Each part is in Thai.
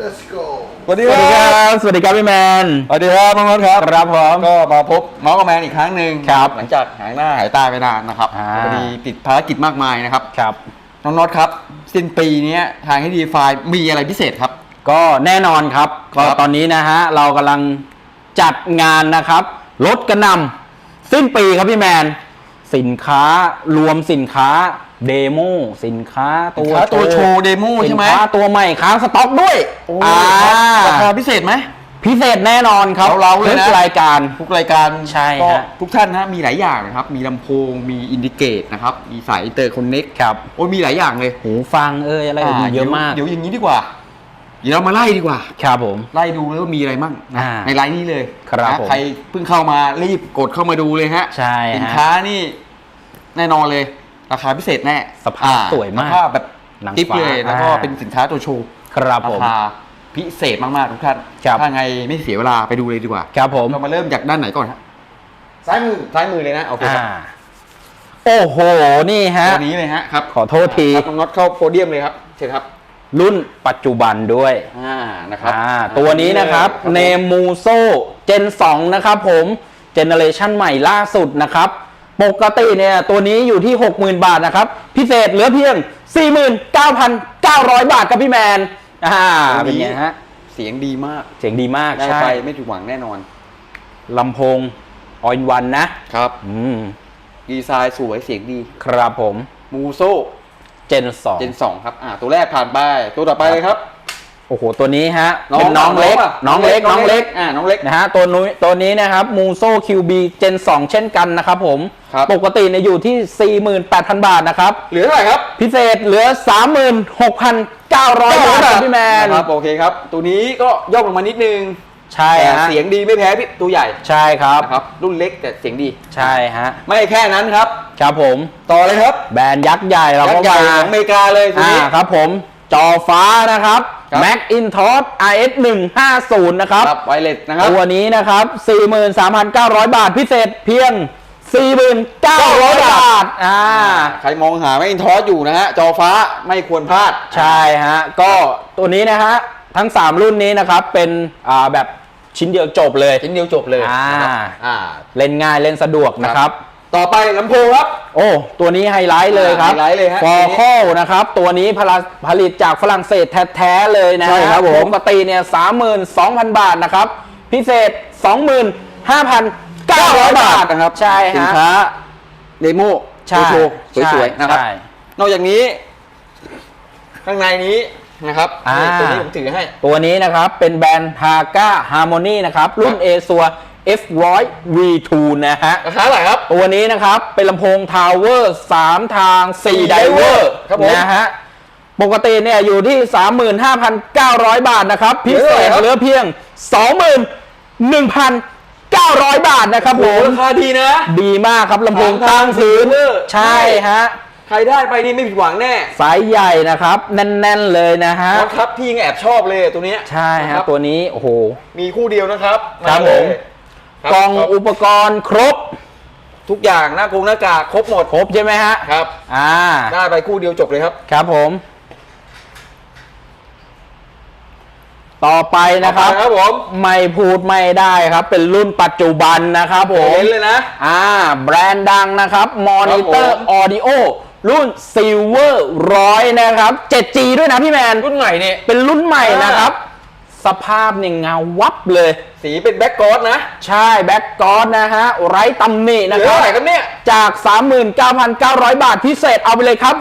let's go สวัสสดีวัสคดีครัรับ บ สวัสดีครับพี่แมน สวัสดีครับน้องน็อตครับ ครับผม ก็มาพบเมาส์กับแมนอีกครั้งหนึ่งครับหลังจากหายหน้าหายตาไปนานนะครับอ่า พอดีติดภารกิจมากมายนะครับ ครับ น้องน็อตครับ สิ้นปีนี้ทางให้ดีไฟมีอะไรพิเศษครับ ก็แน่นอนครับ ก็ครับ ตอนนี้นะฮะ เรากำลังจัดงานนะครับลดกระหนำสิ้นปีครับพี่แมน สินค้ารวมสินค้าเดโมสินค้าตัวสินค้าตัวโชว์เดโมใช่ไหมสินค้าตัวใหม่ค้างสต็อกด้วยโอ้อ่าราคาพิเศษไหมพิเศษแน่นอนครับเราๆเลยนะทุกรายการทุกรายการใช่ก็ฮะทุกท่านนะมีหลายอย่างนะครับ มีลำโพงมีอินดิเกตนะครับ มีสายอินเตอร์คอนเน็กครับโอ้ยมีหลายอย่างเลยหูฟังเอ้ยอะไรเอ่ยมีเยอะมาก เดี๋ยวอย่างนี้ดีกว่า เดี๋ยวเรามาไล่ดีกว่า ครับผม ไล่ดูแล้วามีอะไรมั่งนะอ่าในไลน์นี้เลยครับนะผม ใครเพิ่งเข้ามารีบกดเข้ามาดูเลยฮะใช่ฮะสินค้านี่แน่นอนเลย ราคาพิเศษแน่สภาพอ่สวยมากสภาพแบบหนังติ๊บฟ้าเลย แล้วก็อ่า เป็นสินค้าตัวโชว์ครับราผม คาพิเศษมากๆทุกท่านครับ ถ้าไงไม่เสียเวลาไปดูเลยดีกว่าครับผมเรามาเริ่มจากด้านไหนก่อนฮะซ้ายมือซ้ายมือเลยนะโอเคครับอ่าโอ้โห นี่ฮะ ตัวนี้เลยฮะครับขอโทษที ครับน้องน็อตเข้าโพเดียมเลยครับเชิญครับ รุ่นปัจจุบันด้วยอ่านะครับอ่าตัวนี้นะครับเนมูโซเจน 2 นะครับผมเจเนเรชันใหม่ล่าสุดนะครับ ปกติเนี่ยตัวนี้อยู่ที่ 60,000 บาทนะครับ พิเศษเหลือเพียง 49,900 บาทครับพี่แมนอ่าตัวเป็นนี้ไงฮะเสียงดีมากเสียงดีมากได้ใช่ไปไม่ถูกหวังแน่นอนลำโพงออยวันนะครับ อืมดีไซน์สวยเสียงดี ครับผม มูโซ เจนเจนสองครับอ่าตัวแรกผ่านไปตัวต่อไปเลยครับ2โอ้โห ตัวนี้ฮะ เป็นน้องเล็กะน้องเล็ก น้องเล็ก อ่า น้องเล็กนะฮะ ตัวนุ้ยตัวนี้นะครับมูโซ QB Gen 2เช่นกันนะครับผมครับปกติเนี่ยอยู่ที่ 48,000 บาทนะครับ เหลือเท่าไหร่ครับ พิเศษเหลือ 36,900 บาทครับพี่แมนนะครับ โอเคครับ ตัวนี้ก็ย่อลงมานิดนึง ใช่แต่ฮะเสียงดีไม่แพ้พี่ตัวใหญ่ใช่ครับ นะครับ รุ่นเล็กแต่เสียงดี ใช่ฮะไม่แค่นั้นครับ ครับผมต่อเลยครับแบรนด์ยักษ์ใหญ่เรายักก็ษ์ใหญ่มาของอเมริกาเลยตัวอ่านี้ ครับผม จอฟ้านะครับ ครับ Macintosh RS 150นะครับครับ ไวเลสนะครับ ตัวนี้นะครับ 43,900 บาทพิเศษเพียง 49,000บาท อ่า ใครมองหาไม่อินทอสอยู่นะฮะ จอฟ้าไม่ควรพลาด ใช่ฮะ ก็ตัวนี้นะฮะ ทั้ง 3 รุ่นนี้นะครับเป็นอ่าแบบชิ้นเดียวจบเลย ชิ้นเดียวจบเลยอ่า นะครับอ่า เล่นง่ายเล่นสะดวกนะครับ ต่อไปลำโพงครับ โอ้ ตัวนี้ไฮไลท์เลยครับไฮไลท์เลยฮะฟอร์คอลนะครับ ตัวนี้ผลิตผลิตจากฝรั่งเศสแท้ๆเลยนะใช่ครับผม ปกติเนี่ย32,000บาทนะครับ พิเศษ25,900บาทนะครับใช่สินฮะ ค้าเดโมใช่โชว์สวยๆนะครับ ใช่ นอกจากนี้ ข้างในนี้ นะครับอ่า นี่ตัวนี้ผมถือให้ ตัวนี้นะครับเป็นแบรนด์ Haga Harmony นะครับรุ่นครับ a s u r F100 V2 นะฮะ ราคาเท่าไหร่ครับ ตัวนี้นะครับเป็นลำโพง Tower 3ทาง4 Diver ครับผมนะฮะ ปกติเนี่ยอยู่ที่ 35,900 บาทนะครับ พิเศษเหลือเท่าไหร่ครับเหลือเพียง 21,900 บาทนะครับผโอ้ม ราคาดีนะ ดีมากครับลำโพงสามทางตั้งพื้น Diver ใช่ฮะ ใครได้ไปนี่ไม่ผิดหวังแน่สายใหญ่นะครับ แน่นๆเลยนะฮะนะครับพี่ยังแอบชอบเลยตัวเนี้ยใช่นะฮะครับตัวนี้โอ้โหมีคู่เดียวนะครับครับาเลยผมครับกล่องครับอุปกรณ์ครบ ทุกอย่างหน้ากงหน้ากากครบหมดครบใช่ไหมฮะครับอ่าได้ไปคู่เดียวจบเลยครับครับผม ต่อไปนะครับต่อไปครับผมไม่พูดไม่ได้ครับ เป็นรุ่นปัจจุบันนะครับผมเห็นเลยนะ อ่า แบรนด์ดังนะครับมอนิเตอครัร์บผมออดิโอ รุ่น Silver ร้อยนะครับ 7G ด้วยนะพี่แมน รุ่นใหม่เนี่ย เป็นรุ่นใหม่อ่านนะครับ สภาพเนี่ยเงาวับเลย สีเป็นแบ็กกอร์ดนะ ใช่แบ็กกอร์ดนะฮะ ไร้ตำหนิเหนะลือครัเท่าบไหร่ครับเนี่ย จาก 39,900 บาทพิเศษเอาไปเลยครับ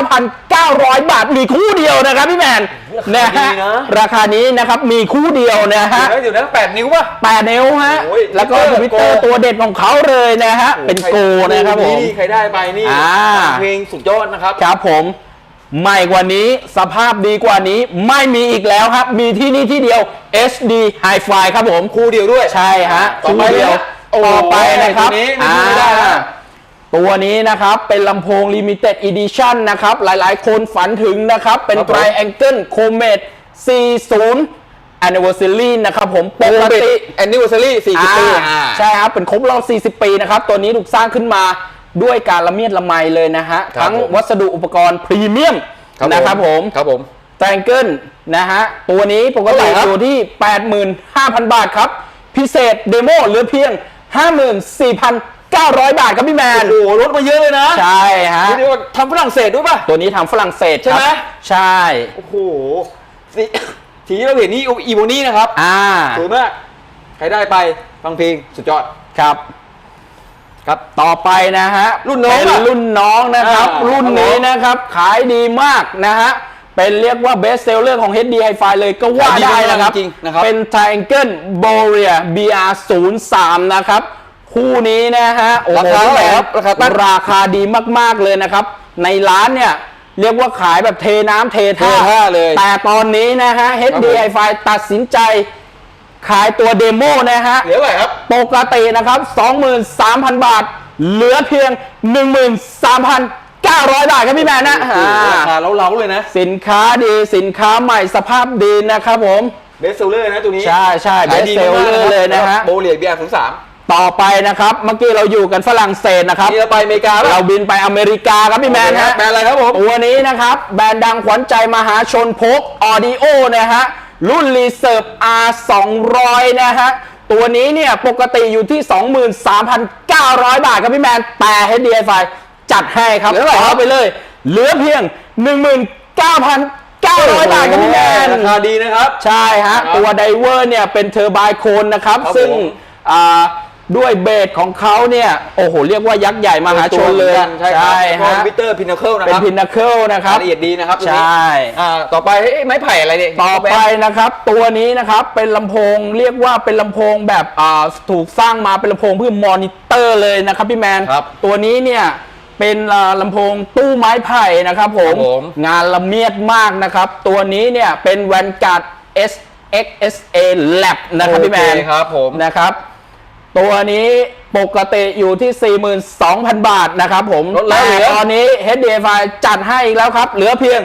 29,900 บาทมีคู่เดียวนะครับพี่แมนนะฮะดีนะราคานี้นะครับมีคู่เดียวนะฮะ เดี๋ยวนะแปดนิ้วป่ะ8นิ้วฮะ โอ้ยแล้วก็ทวิตเตอร์โก ตัวเด็ดของเขาเลยนะฮะ เป็นโกนะครับผมนี่ใครได้ไปนี่อ่า เพลงสุดยอดนะครับ ครับผม ใหม่กว่านี้สภาพดีกว่านี้ไม่มีอีกแล้วครับ มีที่นี่ที่เดียว HD Hi-Fi ครับผม คู่เดียวด้วย ใช่ฮะต่อไปคู่เดียวนะโอ้ต่อไปนะครับตัวนี้ไม่พูดไม่ได้นะอ่าตัวนี้นะครับ เป็นลำโพง Limited Edition นะครับ หลายๆ คนฝันถึงนะครับ เป็นครับผม Triangle Comet C0 Anniversary นะครับผมปกติแอนนิวเซอรี่สี่สิบปีอ่าใช่ครับ เป็นครบรอบ 40 ปีนะครับ ตัวนี้ถูกสร้างขึ้นมา ด้วยการละเมียดละไมเลยนะฮะ ครับทั้งผม วัสดุอุปกรณ์พรีเมียมครับนะครับผมครับผม แตงเกิลนะฮะ ตัวนี้ปกติเท่าไหร่ครับ อยู่ที่ 85,000 บาทครับ พิเศษเดโมเหลือเพียง 54,900 บาทครับพี่แมน โอ้โหลดมาเยอะเลยนะใช่ฮะนี่เรียกว่าทำฝรั่งเศสด้วยป่ะ ตัวนี้ทำฝรั่งเศสใช่ไหมครับใช่ โอ้โหสีสีที่เราเห็นนี่อีโบนี่นะครับอ่า สวยมาก ใครได้ไปฟังเพลงสุดยอด ครับ ครับต่อไปนะฮะรุ่นน้องเป็นอะรุ่นน้องนะครับ อ่ารุ่นครับผมนี้นะครับ ขายดีมากนะฮะ เป็นเรียกว่าเบสเซลเลอร์ของ HD Hi-Fi เลยก็ว่าขายดีได้นะครับ จริงๆนะครับ เป็น Triangle Borea BR03 นะครับ คู่นี้นะฮะโอ้โหราคาเท่าไหร่ครับราคาตั้งราคาดีมากๆเลยนะครับ ในร้านเนี่ย เรียกว่าขายแบบเทน้ำเทท่าเทท่าเลยแต่ตอนนี้นะฮะ ครับ HD ผม Hi-Fi ตัดสินใจ ขายตัวเดโมนะฮะ เหลือเท่าไหร่ครับ ปกตินะครับ 23,000 บาท เหลือเพียง 13,900 บาทครับพี่แมนนะโอ้โหราคาอ่าเล้าๆเลยนะสินค้าดีสินค้าใหม่สภาพดีนะครับผม เบสเซลเลอร์นะตัวนี้ใช่ใช่เบขายสดีเซลมากเลอร์เลยนะฮะโบเลียเบียร์ศูนย์สามต่อไปนะครับ เมื่อกี้เราอยู่กันฝรั่งเศสนะครับนี่เราไปอเมริกาป่ะเราบินไปอเมริกาครับพี่แมนฮะแบรนด์อะไรครับผมตัวนี้นะครับ แบรนด์ดังขวัญใจมหาชนพกออดิโอนะฮะ รุ่น Reserve R 200นะฮะ ตัวนี้เนี่ยปกติอยู่ที่ 23,900 บาทครับพี่แมน แต่ HDFI จัดให้ครับเหลือเท่าไหร่ครับขไปเลย เหลือเพียง 19,900 บาทครับพี่แมนราคาดีนะครับ ใช่ฮะครับตัวไดเวอร์เนี่ยเป็นเทอร์ไบโคนนะครับครับซึ่งผมอ่า ด้วยเบสของเขาเนี่ย โอ้โห เรียกว่ายักษ์ใหญ่มหาชนเลยใช่ครับฮะวิเตอร์พินาเคิลนะเป็นครับพินาเคิลนะครับรายละเอียดดีนะครับตัวใชนี้่อ่าต่อไปเอ้ยไม้ไผ่อะไรเนี่ยต่อไปนะครับ ตัวนี้นะครับเป็นลำโพงเรียกว่าเป็นลำโพงแบบอ่าถูกสร้างมาเป็นลำโพงเพื่อมอนิเตอร์เลยนะครับพี่แมนครับตัวนี้เนี่ยเป็นอ่าลำโพงตู้ไม้ไผ่นะครับผมครับผมงานละเมียดมากนะครับ ตัวนี้เนี่ยเป็น Vanguard SXSA Lab นะครับพี่แมนโอเคครับผมนะครับ ตัวนี้ปกติอยู่ที่ 42,000 บาทนะครับผมลดแล้วแต่เหลือตอนนี้ HDFI จัดให้อีกแล้วครับ เหลือเพียง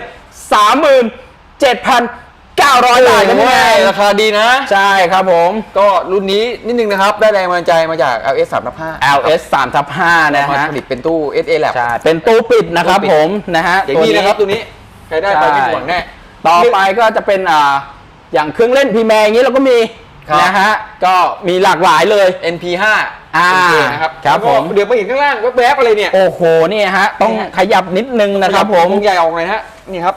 37,900 บาทครับพี่แมนราคาดีนะ ใช่ครับผม ก็รุ่นนี้นิดนึงนะครับ ได้แรงบันดาลใจมาจาก LS 3 5 LS 3ทับ5นะมาฮะผลิตเป็นตู้ SA Lab ใช่เป็นตู้ปิดนะครับตู้ปิดผมนะฮะ อย่างนี้นะครับตัวนี้ใครได้ไปไม่ผิดหวังแน่ ต่อไปก็จะเป็นอ่าอย่างเครื่องเล่นพีแมงอย่างนี้เราก็มี ครับ นะฮะก็มีหลากหลายเลย NP5 อ่า NP นะครับครับแล้วก็ผมเดี๋ยวมาเห็นข้างล่างแวบๆอะไรเนี่ย โอ้โหนี่ฮะ ต้องนี่ฮะขยับนิดนึงนะครับผม วงใหญ่ออกหน่อยฮะ นี่ครับ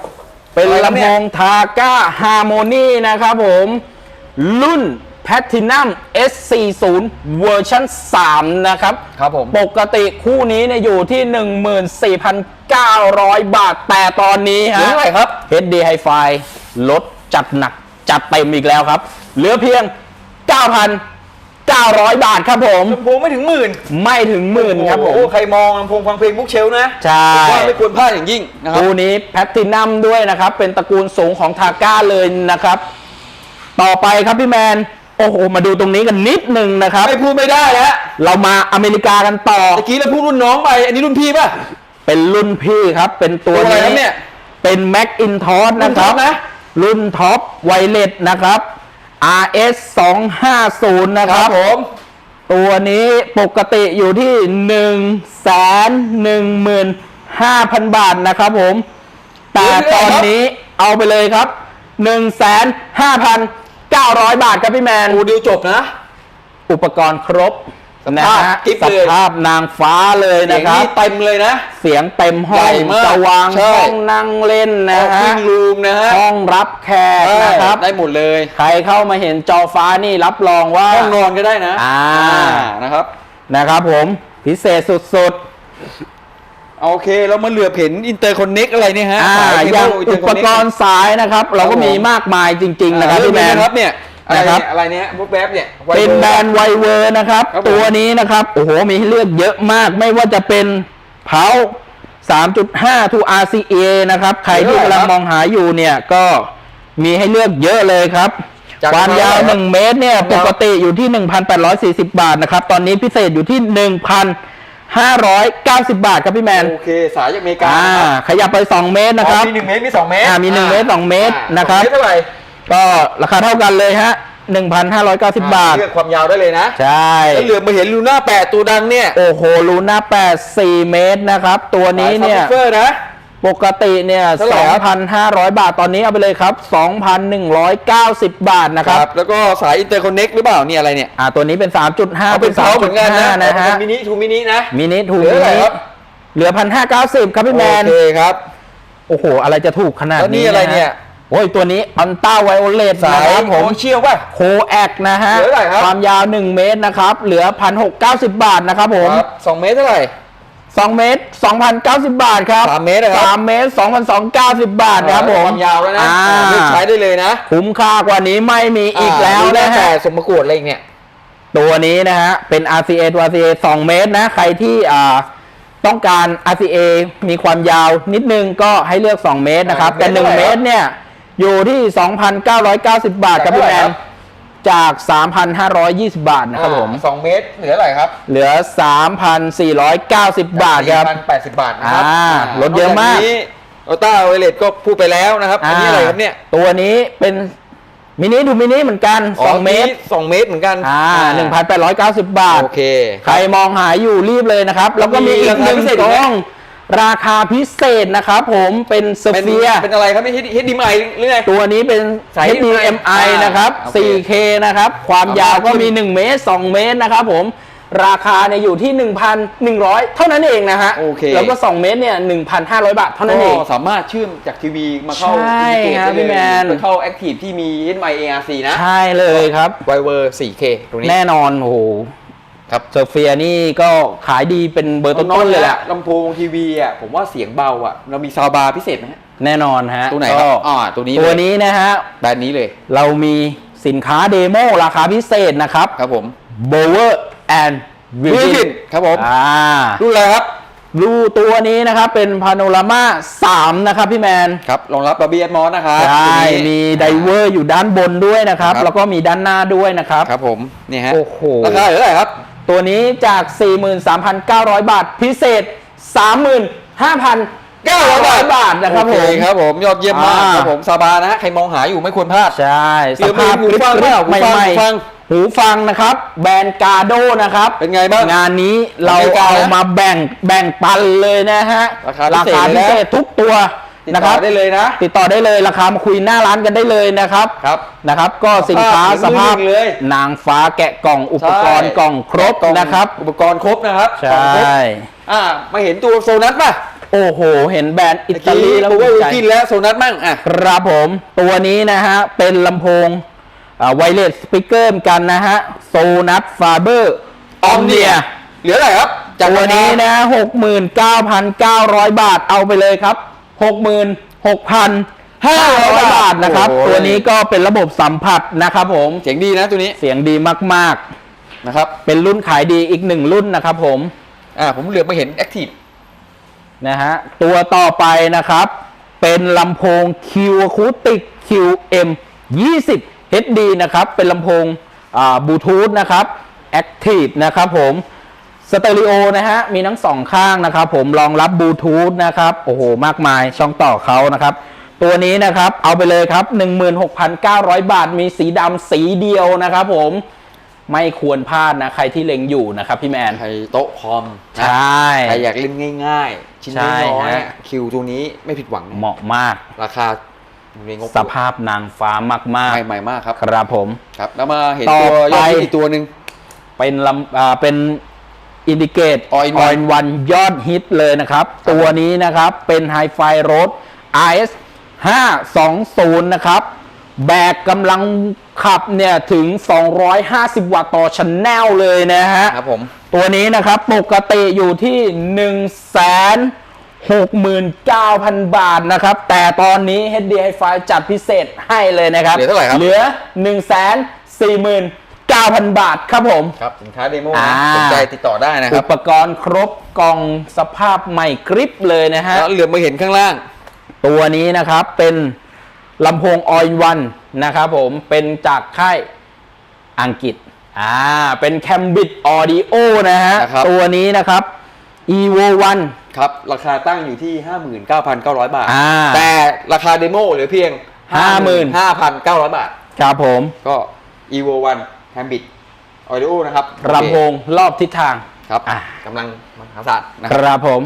เป็นอะไรครับลำเนี่โพยงทาก้าฮาร์โมนีนะครับผม รุ่น Platinum S40 เวอร์ชัน3นะครับ ครับผม ปกติคู่นี้เนี่ยอยู่ที่ 14,900 บาทแต่ตอนนี้เหลือฮะ เท่าไหร่ครับ HD Hi-Fi ลดจัดหนักจัดเต็มอีกแล้วครับ เหลือเพียง 9,900 บาทครับผม ลำโพงไม่ถึงหมื่นไม่ถึงหมื่นครับผม โอ้โหใครมองลำโพงฟังเพลงบุ๊กเชลนะใช่ ผมว่าไม่ควรพลาดอย่างยิ่งนะครับคู่นี้แพทตินัมด้วยนะครับ เป็นตระกูลสูงของทาก้าเลยนะครับ ต่อไปครับพี่แมน โอ้โห มาดูตรงนี้กันนิดนึงนะครับ ไม่พูดไม่ได้แล้วเรามาอเมริกากันต่อเมื่อกี้เราพูดรุ่นน้องไป อันนี้รุ่นพี่ป่ะ เป็นรุ่นพี่ครับ เป็นตัวตัวอะไรนี้ครับเนี่ยเป็น Mac i n t o s รุ่นะนคท็รัอบปนะ รุ่นท็อปไวเลสนะครับ RS 250 นะคครัรับบ ผม ตัวนี้ปกติอยู่ที่1นึ่งแสนหนึ่งหมื่นห้าพันบาทนะครับผม แต่ตอนนี้เอาไปเลยครับ1นึ่งแสนห้าพันเก้าร้อยบาทครับพี่แมนโอ้ดีลจบนะ อุปกรณ์ครบสภาพ นะฮะกิ๊บสเลยภาพนางฟ้าเลยเสียนะงครับนี่เต็มเลยนะ เสียงเต็มห้อใหญ่งมากสว่างใช่ห้องนั่งเล่นนะออฟฮะฟิ้งรูมนะฮะห้องรับแขกนะครับได้หมดเลย ใครเข้ามาเห็นจอฟ้านี่รับรองว่าห้องนอนก็ได้นะ อ่านะครับนะครับผมพิเศษสุดโอเคเรามาเหลือบเห็นอินเตอร์คอนเน็กอะไรเนี่ยฮะๆอ่าสายอย่างเคเบิลอุปกรณ์สายนะครับ เราก็มีมากมายจริง ๆ นะครับพี่แมนนะครับเนี่ย อะไรนะครับเนี่ยอะไรเนี่ยบุ๊กแบ๊บเนี่ย เป็นแบรนด์ไวเวอร์นะครับ ครับผม ตัวนี้นะครับ โอ้โห มีให้เลือกเยอะมาก ไม่ว่าจะเป็นเพา3.5 to RCA นะครับ ใครที่กำลังมองหาอยู่เนี่ยก็มีให้เลือกเยอะเลยครับ จากความยาว เท่าไหร่ครับ1 เมตรเนี่ยคปรับกติอยู่ที่ 1,840 บาทนะครับ ตอนนี้พิเศษอยู่ที่ 1,590 บาทครับพี่แมน โอเค สายจากอเมริกาอ่านะครับขยับไป 2 เมตรนะครับ อ๋อมีหนึ่งเมตรมีสองเมตรอ่ามีหนึ่งเมตรสองเมตรอ่านะครับ สองเมตรเท่าไหร่ ก็ราคาเท่ากันเลยฮะ 1,590 บาท เลือกความยาวได้เลยนะใช่ แล้วเหลือมาเห็นลูน่าแปดตัวดังเนี่ยโอ้โหลูน่า8 4 เมตรนะครับ ตัวนี้เนี่ย สายซับวูฟเฟอร์นะ ปกติเนี่ย เท่าไหร่ครับ2,500 บาท ตอนนี้เอาไปเลยครับ 2,190 บาทนะครับแล้วก็สายอินเตอร์คอนเน็กหรือเปล่านี่อะไรเนี่ย อ่า ตัวนี้เป็น 3.5เอาเป็นเท้าเหมือนกันนะ3.5นะฮะเป็นมินิทูมินินะ มินิถูกเหลือมิเท่าไหร่นิครับ เหลือ 1,590 ครับพี่แมน โอเคครับ โอ้โห อะไรจะถูกขนาดแล้วนี่นี้อะไรเนี่ย โอ้ยตัวนี้อันต้าไวโอเลตสานะยครับโคผมเชียวป่ะโคแอกนะฮะ เหลือเท่าไหร่ครับ ความยาว 1 เมตรนะครับ เหลือ 1,690 บาทนะครับผม ครับสองเมตรเท่าไหร่ 2 เมตร 2,090 บาทครับสามเมตรเหรอครับ3เมตร2,290 บาทนะครับผมความยาวแล้วนะอ่าอ่าเลือกใช้ได้เลยนะคุ้มค่ากว่านี้ไม่มีอีกแล้วานะแต่ฮะสมประกวดอะไรอีกเนี่ย ตัวนี้นะฮะ เป็น RCA ตัว RCA 2 เมตรนะ ใครที่อ่าต้องการ RCA มีความยาวนิดนึงก็ให้เลือก 2 เมตรนะครับอ่าแต่เมตรเท่าไหร่1เมตรเนี่ย อยู่ที่ 2,990 บาทครับพี่แมนจาก 3,520 บาทนะครับผม สองเมตรเหลืออะไรครับเหลือ 3,490 บาทครับ พันแปดสิบบาทนะครับอ่าลดเยอะมาก โอต้าไวเลตก็พูดไปแล้วนะครับ อันนี้อะไรครับเนี่ยตัวนี้เป็นมินิดูมินิเหมือนกัน 2 เมตร สองเมตรเหมือนกันอ่า1,890 บาท โอเค ใครมองหาอยู่รีบเลยนะครับ แล้วก็มีอีกหนึ่งมีราคาพิเศษกอีกไหมล้อง ราคาพิเศษนะครับผมเป็นสเป็นเฟียเป็นอะไรครับนี่เฮดดีไมหรือไง ตัวนี้เป็น สาย HDMI HDMI นะครับ โอเค 4K นะครับ ความยาวก็มี 1 เมตร 2 เมตรนะครับผม ราคาเนี่ยอยู่ที่ 1,100 เท่านั้นเองนะฮะ โอเค แล้วก็ 2 เมตรเนี่ย 1,500 บาทเท่านั้นเอง ก็สามารถเชื่อมจากทีวีมาเข้าใช่อินเทอร์เน็ตครับได้พี่เลแมยนไปเข้า Active ที่มี HDMI ARC นะ ใช่เลยครับ ไวเวอร์ 4K ตรงนี้ แน่นอนโอ้โห ครับเซอร์เฟียนี่ก็ขายดีเป็นเบอร์ต้นๆเลยแหละลำโพงทีวีอะผมว่าเสียงเบาอะเรามีซาวบาร์พิเศษไหมฮะแน่นอนฮะตัวไหนครัก็บอ่าตัวนี้ตัวเลยนี้นะฮะแบรนด์นี้เลย เรามีสินค้าเดโมราคาพิเศษนะครับ ครับผม Bower and Wilkin Wilkin ครับผมอ่ารุ่นอะไรครับดูตัวนี้นะครับเป็นพาโนรามา3นะครับพี่แมนครับรองรับบาร์บี้แอดมอสนะครับใช่ตัวนี้มีไดเวอร์อยู่ด้านบนด้วยนะครับครับ แล้วก็มีด้านหน้าด้วยนะครับ ครับผมนี่ฮะโอ้โหราคาเท่าไหร่ครับ ตัวนี้จาก 43,900 บาท พิเศษ 35,900บาทนะครับผโอมเครับผมยอดเยี่ยมมากอ่า ครับผมซาบานะฮะใครมองหาอยู่ไม่ควรพลาด ใช่เดี๋สยวภาพมีหูฟังกริบๆเปล่าหูฟังใหม่หูฟังๆหูฟังนะครับ แบรนด์กาโดนะครับเป็นไงบ้างงานนี้เราอเมริกาเอานะมาแบ่งแบ่งปันเลยนะฮะราคาพิเศษพิเลยนะเศษทุกตัว ติดนะคต่รัอบได้เลยนะติดต่อได้เลยราคามาคุยหน้าร้านกันได้เลยนะครับครับ นะครับ ก็สินค้าสสภาภาพพเหมือนมือหนึ่งเลย นางฟ้าแกะกล่องอุปกรณ์ใช่กล่องครบกล่องนะครับอุปกรณ์ครบนะครับใชกล่องครบ่อ่ามาเห็นตัวโซนัสป่ะโอ้โห เห็นแบรนด์อิเมื่อตากี้ลีแล้วตัวว่าภูวิมิใจ กินแล้วโซนัสมั่งอะ ครับผมตัวนี้นะฮะ เป็นลำโพงไวเลสสปีกเกอร์กันนะฮะโซนัสฟาเบอร์ออมเนีย เหลืออะไรครับ จากตัวนี้ราคานะหกหมื่นเก้าพันเก้าร้อยบาทเอาไปเลยครับ หกหมื่นหกพันห้าร้อยบาทนะครับ โอ้โห ตัวนี้ก็เป็นระบบสัมผัสนะครับผมเสียงดีนะตัวนี้เสียงดีมากนะครับๆ เป็นรุ่นขายดีอีกหนึ่งรุ่นนะครับผม อ่าผมเหลือมาเห็น Active นะฮะตัวต่อไปนะครับ เป็นลำโพง Q Acoustic QM 20 HD นะครับ เป็นลำโพงอ่าบลูทูธนะครับ Active นะครับผม สเตอริโอนะฮะมีทั้งสองข้างนะครับ ผมรองรับบลูทูธนะครับโอ้โหมากมายช่องต่อเขานะครับ ตัวนี้นะครับเอาไปเลยครับ 16,900 บาทมีสีดำสีเดียวนะครับ ผมไม่ควรพลาดนะใครที่เล็งอยู่นะครับพี่แมนใครโต๊ะคอมใชนะ่ใครอยากเล่นง่าย ๆ ชิ้นใช่น้อยฮะๆคิวตัวนี้ไม่ผิดหวังเหมาะมาก ราคาอยู่ในงบสภาพนางฟ้ามากใหม่ใหม่มากครับๆครับผมครับ แล้วมาเห็นต่อตัวยอดไปฮิตอีกตัวหนึ่งเป็นลำอ่าเป็น อินดิเกต All in one วันยอดฮิตเลยนะครับ ตัวนี้นะครับเป็น Hi-Fi Road RS 520 นะครับ แบกกำลังขับเนี่ยถึง 250 วัตต์ต่อชันแนลเลยนะฮะครับผมตัวนี้นะครับปกติอยู่ที่ 1 6 9 0 0 0 บาทนะครับ แต่ตอนนี้ HD Hi-Fi จัดพิเศษให้เลยนะครับ เหลือเท่าไหร่ครับ เหลือ 1 4 9 0 0 0 บาทครับผม ครับสินค้าเดโมอ่านะสนใจติดต่อได้นะคอุรับปกรณ์ครบกล่องสภาพใหม่กริปเลยนะฮะ แล้วเหลือมาเห็นข้างล่าง ตัวนี้นะครับเป็นลำโพง All in One นะครับผมเป็นจากค่ายอังกฤษอ่าเป็น Cambridge Audio นะฮะ นะครับ ตัวนี้นะครับ Evo 1 ครับ ราคาตั้งอยู่ที่ 59,900 บาท อ่าแต่ราคาเดโมเหลือเพียง 55,900 บาท ครับผม ก็ evo 1 Cambit Audio นะครับลำโพงรอบทิศทางครับอะกำลังมหาศาลนะคครับรับผม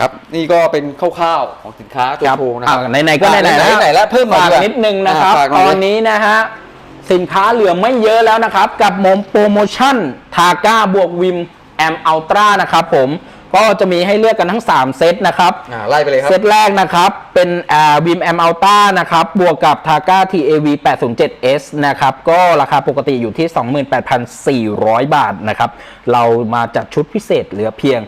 ครับนี่ก็เป็นคร่าวๆของสินค้าตัวครับโชว์นะคอะรับไหนๆก็ไหนๆอะไหนๆแล้วเพิ่มหน่อยฝากดีกว่านิดนึงนะครับอะฝากหตน่อยอนดินี้นะฮะสินค้าเหลือไม่เยอะแล้วนะครับ กับโมโปรโมชั่นทาก้าบวกวิมแอมอัลตร้านะครับผมก็จะมีให้เลือกกันทั้ง 3 เซตนะครับอ่าไล่ไปเลยครับ เซตแรกนะครับ เป็นวิมแอมอัลต้านะครับ บวกกับ t a g a TAV 807S นะครับ ก็ราคาปกติอยู่ที่ 28,400 บาทนะครับ เรามาจัดชุดพิเศษเหลือเพียง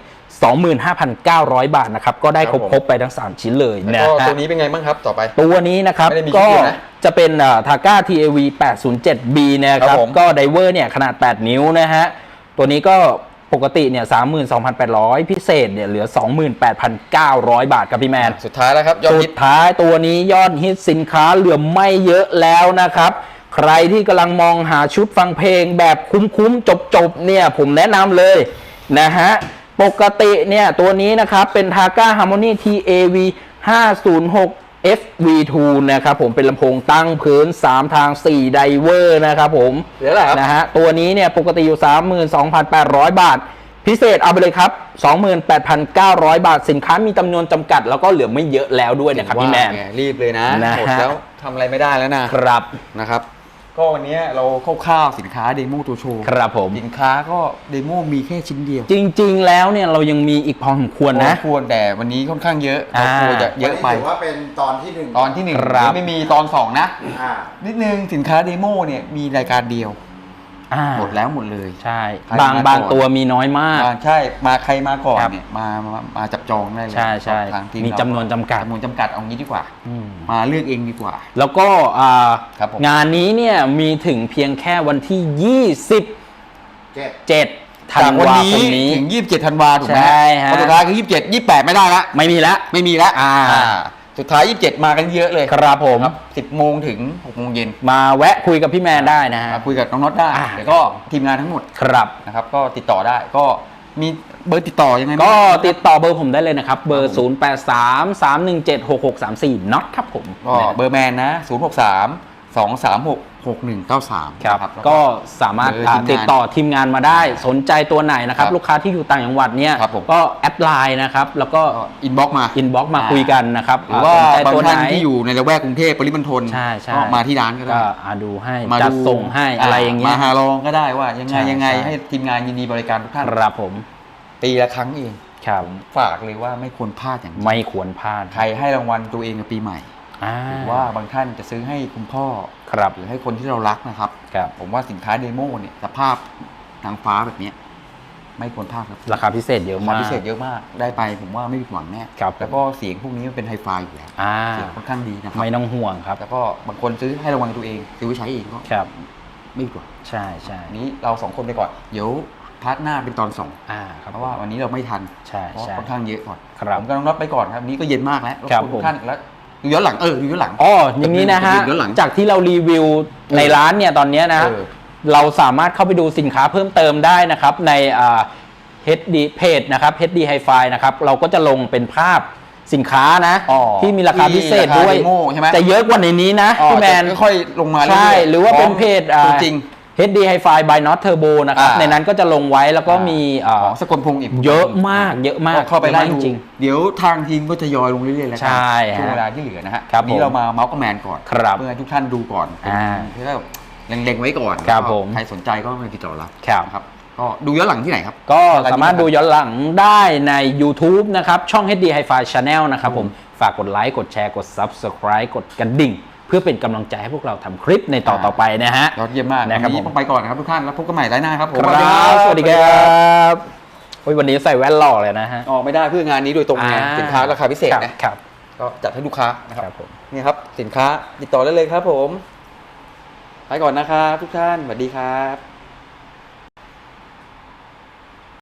25,900 บาทนะครับ ก็ได้คครับผมรบๆไปทั้ง 3 ชิ้นเลยแล้วนะก็ฮะตัวนี้เป็นไงบ้างครับต่อไป ตัวนี้นะครับไม่ได้มีก็ชื่อนะจะเป็นทาก้า TAV 807B นะคครัรับบผมก็ไดเวอร์เนี่ยขนาด 8 นิ้วนะฮะ ตัวนี้ก็ ปกติเนี่ย32,800พิเศษเนี่ยเหลือ28,900บาทครับพี่แมน สุดท้ายแล้วครับ ยอดสุฮิดตท้ายตัวนี้ยอดฮิตสินค้าเหลือไม่เยอะแล้วนะครับ ใครที่กำลังมองหาชุดฟังเพลงแบบคุ้มๆ จบๆ เนี่ย ผมแนะนำเลยนะฮะ ปกติเนี่ย ตัวนี้นะครับ เป็น t a g a Harmony TAV 506 FV2 นะครับผมเป็นลำโพงตั้งพื้น 3 ทาง 4 ไดเวอร์นะครับผมเหลืออะไรครับนะฮะตัวนี้เนี่ยปกติอยู่ 32,800 บาท พิเศษเอาไปเลยครับ 28,900 บาทสินค้ามีจำนวนจำกัด แล้วก็เหลือไม่เยอะแล้วด้วยนะครับพี่แมนว่าไงรีบเลยนะนะฮะหมดแล้วทำอะไรไม่ได้แล้วนะครับนะครับ ก็วันนี้เราคร่าวๆสินค้าเดโมตัวโชว์ครับผม สินค้าก็เดโมมีแค่ชิ้นเดียว จริง ๆ แล้วเนี่ยเรายังมีอีกพอสมควรนะพอควรแต่วันนี้ค่อนข้างเยอะอ่าตัวโชว์จะเยอะไป วันนี้ถือว่าเป็นตอนที่หนึ่งตอนที่หนึ่งครับ ยังไม่มีตอนสองนะ อ่า นิดนึงสินค้าเดโมเนี่ยมีรายการเดียว อ่าหมดแล้วหมดเลย ใช่ ใครบางมาก่อน บางตัวมีน้อยมาก อ่าใช่มาใครมาก่อนครับเนี่ยมามามาจับจองได้เลยใช่ใช่ทางทีมีเราจำนวนจำกัด จำนวนจำกัดเอางี้ดีกว่า อืมมาเลือกเองดีกว่า แล้วก็อ่าครับผม งานนี้เนี่ยมีถึงเพียงแค่วันที่ เจ็ด 27ธันจากวันวานี้คมนี้ ถึง 27ธันวาถูกไหมใช่ฮะ วันสุดท้ายคือ 27 28 ไม่ได้ละ ไม่มีแล้ว ไม่มีแล้วอ่า สุดท้าย 27 มากันเยอะเลยครับผมครับ10โมงถึง6โมงเย็นมาแวะคุยกับพี่แมนได้นะฮะ มาคุยกับน้องน็อตได้อ่า แล้วก็ทีมงานทั้งหมดครับ นะครับ ก็ติดต่อได้ก็มีเบอร์ติดต่อยังไงบ้าง ก็ติดต่อเบอร์ผมได้เลยนะครับ เบอร์ 0 8 3 3 1 7 6 6 3 4น็อตครับผม ก็เบอร์แมนนะ 0 6 3 2 3 6 6 1 9 3 ครับ แล้ว ก็สามารถเบอร์อ่าทีมงานติดต่อทีมงานมาได้ สนใจตัวไหนนะครับ ครับลูกค้าที่อยู่ต่างจังหวัดเนี่ยครับผม ก็แอดไลน์นะครับ แล้วก็อินบ็อกมา อินบ็อกมาคุยกันนะครับหรือว่าสนใจบางตัวไหน ท่านที่อยู่ในละแวกกรุงเทพปริมณฑลใช่ใช่ ก็มาที่ร้านก็ได้ก็อ่าดูให้มาจัดดูส่งให้อะไรอย่างเงี้ย มาหาลองก็ได้ว่า ยังไงใช่ยังไงใช่ ให้ทีมงานยินดีบริการทุกท่านครับผมปีละครั้งเอง ครับฝากเลยว่าไม่ควรพลาดอย่างยิ่งไม่ควรพลาด ใครให้รางวัลตัวเองในปีใหม่อ่า หรือว่าบางท่านจะซื้อให้คุณพ่อครับหรือให้คนที่เรารักนะครับครับผมว่าสินค้าเดโมเนี่ยสภาพนางฟ้าแบบเนี้ยไม่ควรพลาดครับราคาพิเศษเยอะราคามากพิเศษเยอะมากได้ไปผมว่าไม่ผิดหวังแน่ครับแล้วก็เสียงพวกนี้มันเป็นไฮไฟอยู่แล้วอ่าเสียงค่อนข้างดีนะครับไม่ต้องห่วงครับ แล้วก็บางคนซื้อให้รางวัลตัวเองซื้อไว้ใช้เองก็ครับไม่ผิดหวังใช่ใช่อันนี้เราสองคนไปก่อนเดี๋ยวพาร์ทหน้าเป็นตอนสองอ่าครับเพราะว่าวันนี้เราไม่ทันใช่เพราะใช่ค่อนข้างเยอะก่อนครับผมก็ต้องรับไปก่อนครับวันนี้ก็เย็นมากแล้วครับขอณผมทุกท่านแล้ว ดูย้อนหลังเออดูย้อนหลัง อ๋ออย่างนี้นะฮะย้อนหลังจากที่เรารีวิวในร้านเนี่ยตอนเนี้ยนะ เออ เราสามารถเข้าไปดูสินค้าเพิ่มเติมได้นะครับ ในอ่า HD Page นะครับ HD Hi-Fi นะครับ เราก็จะลงเป็นภาพสินค้านะ อ๋อที่มีราคาพิเศษด้วย ที่ราคา demo ใช่ไหม จะเยอะกว่าในนี้นะอ๋อพี่แมน จะค่อยๆลงมาเรื่อยๆใช่หรือว่าเป็นพร้มเพจอ่า ตัวจริง HD Hi-Fi by Not Turbo นะครับ อ่า ในนั้นก็จะลงไว้แล้วก็มีอ่าของสกลพงศ์อีกเยอะมากเยอะมากก็เข้าไปไล่เยอะดูมากจริง เดี๋ยวทางทีมก็จะยอยลงเรื่อยๆแล้วกัใช่ฮะช่วงเวลาที่เหลือนะฮะครับวันนี้ผมเรามาเมาส์กับแมนก่อนครับเพื่อให้ทุกท่านดูก่อนเป็นอ่าเพื่อแบบเล็งๆไว้ก่อนครับแล้วก็ผมใครสนใจก็มาติดต่อเราครับ นะครับก็ดูย้อนหลังที่ไหนครับ ก็สามารถดูย้อนหลังได้ใน YouTube นะครับ ช่อง HD Hi-Fi Channel นะครับผม ฝากกดไลค์ กดแชร์ กด Subscribe กดกระดิ่ง เพื่อเป็นกำลังใจให้พวกเราทำคลิปในต่อต่อไปนะฮะ ยอดเยี่ยมมากนะครับวันนี้ผม ต้องไปก่อนนะครับทุกท่านแล้วพบกันใหม่ไลฟ์หน้าครับผมครับสวัสดีครับโอ้ยวันนี้ใส่แว่นหล่อเลยนะฮะ ออกไม่ได้เพื่องานนี้โดยตรงไงอ่า สินค้าราคาพิเศษครับนะ ครับ ก็จัดให้ลูกค้านะคครัรับบผม นี่ครับสินค้าติดต่อได้เลยครับผม ไปก่อนนะครับทุกท่านสวัสดีครับ